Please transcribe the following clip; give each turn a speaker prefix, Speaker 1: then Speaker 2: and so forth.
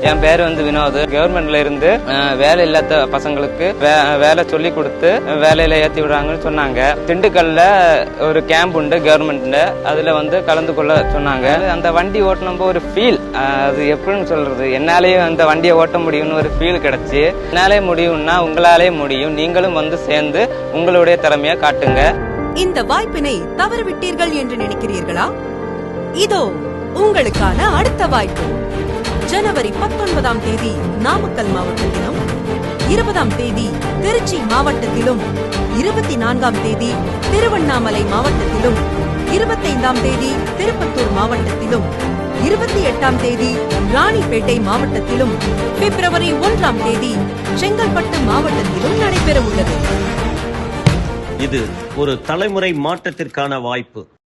Speaker 1: என் பேர் வந்து வினோத். கவர்மெண்ட்ல இருந்து வேலை இல்லாத பசங்களுக்கு வே- வேலை சொல்லி கொடுத்து வேலையில ஏத்தி விடுறாங்கன்னு சொன்னாங்க. திண்டுக்கல்ல ஒரு கேம்ப் உண்டு கவர்மெண்ட்ல அதுல வந்து கலந்து கொள்ள சொன்னாங்க. அந்த வண்டி ஓட்டினப்போ ஒரு ஃபீல் அது எப்படின்னு சொல்றது? என்னாலேயும் அந்த வண்டியை ஓட்ட முடியும்னு ஒரு ஃபீல் கிடைச்சி. என்னாலே முடியும்னா உங்களாலே முடியும். நீங்களும் வந்து சேர்ந்து உங்களுடைய திறமையை காட்டுங்க.
Speaker 2: இந்த வாய்ப்பினை தவறவிட்டீர்கள் என்று நினைக்கிறீர்களா? இதோ உங்களுக்கான அடுத்த வாய்ப்பு. ஜனவரி பத்தொன்பதாம் தேதி நாமக்கல் மாவட்டத்திலும் இருபதாம் தேதி திருச்சி மாவட்டத்திலும் இருபத்தி நான்காம் தேதி திருவண்ணாமலை மாவட்டத்திலும் இருபத்தைந்தாம் தேதி திருப்பத்தூர் மாவட்டத்திலும் இருபத்தி எட்டாம் தேதி ராணிப்பேட்டை மாவட்டத்திலும் பிப்ரவரி ஒன்றாம் தேதி செங்கல்பட்டு மாவட்டத்திலும் நடைபெற உள்ளது
Speaker 3: இது ஒரு தலைமுறை மாற்றத்திற்கான வாய்ப்பு.